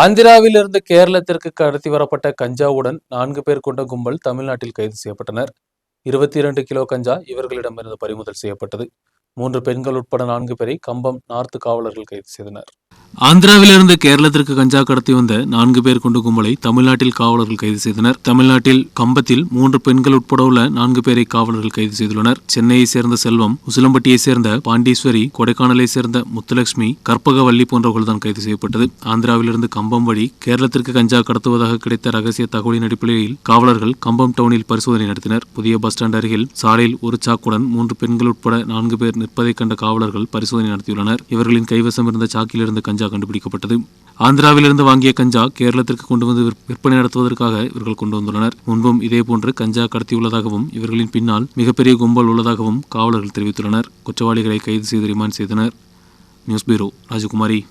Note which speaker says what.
Speaker 1: ஆந்திராவில் இருந்து கேரளத்திற்கு கடத்தி வரப்பட்ட கஞ்சாவுடன் நான்கு பேர் கொண்ட கும்பல் தமிழ்நாட்டில் கைது செய்யப்பட்டனர். இருபத்தி இரண்டு கிலோ கஞ்சா இவர்களிடமிருந்து பறிமுதல் செய்யப்பட்டது. மூன்று பெண்கள் உட்பட நான்கு பேரை கம்பம் நார்த்து காவலர்கள் கைது செய்தனர். ஆந்திராவிலிருந்து கேரளத்திற்கு கஞ்சா கடத்தி வந்த நான்கு பேர் கொண்ட கும்பலை தமிழ்நாட்டில் காவலர்கள் கைது செய்தனர். தமிழ்நாட்டில் கம்பத்தில் மூன்று பெண்கள் உட்பட உள்ள நான்கு பேரை காவலர்கள் கைது செய்துள்ளனர். சென்னையை சேர்ந்த செல்வம் உசிலம்பட்டியை சேர்ந்த பாண்டீஸ்வரி கொடைக்கானலை சேர்ந்த முத்துலட்சுமி கற்பகவல்லி போன்றவர்கள்தான் கைது செய்யப்பட்டது. ஆந்திராவிலிருந்து கம்பம் வழி கேரளத்திற்கு கஞ்சா கடத்துவதாக கிடைத்த ரகசிய தகவலின் அடிப்படையில் காவலர்கள் கம்பம் டவுனில் பரிசோதனை நடத்தினர். புதிய பஸ் ஸ்டாண்ட் அருகில் சாலையில் ஒரு சாக்குடன் மூன்று பெண்கள் உட்பட நான்கு பேர் நிற்பதைக் கண்ட காவலர்கள் பரிசோதனை நடத்தியுள்ளனர். இவர்களின் கைவசம் இருந்த சாக்கிலிருந்து கஞ்சா கண்டுபிடிக்கப்பட்டது. ஆந்திராவிலிருந்து வாங்கிய கஞ்சா கேரளத்திற்கு கொண்டு வந்து விற்- விற்பனை நடத்துவதற்காக இவர்கள் கொண்டு வந்துள்ளனர். முன்பும் இதேபோன்று கஞ்சா கடத்தியுள்ளதாகவும் இவர்களின் பின்னால் மிகப்பெரிய கும்பல் உள்ளதாகவும் காவலர்கள் தெரிவித்துள்ளனர். குற்றவாளிகளை கைது செய்து ரிமாண்ட் செய்தனர். News bureau Rajakumari.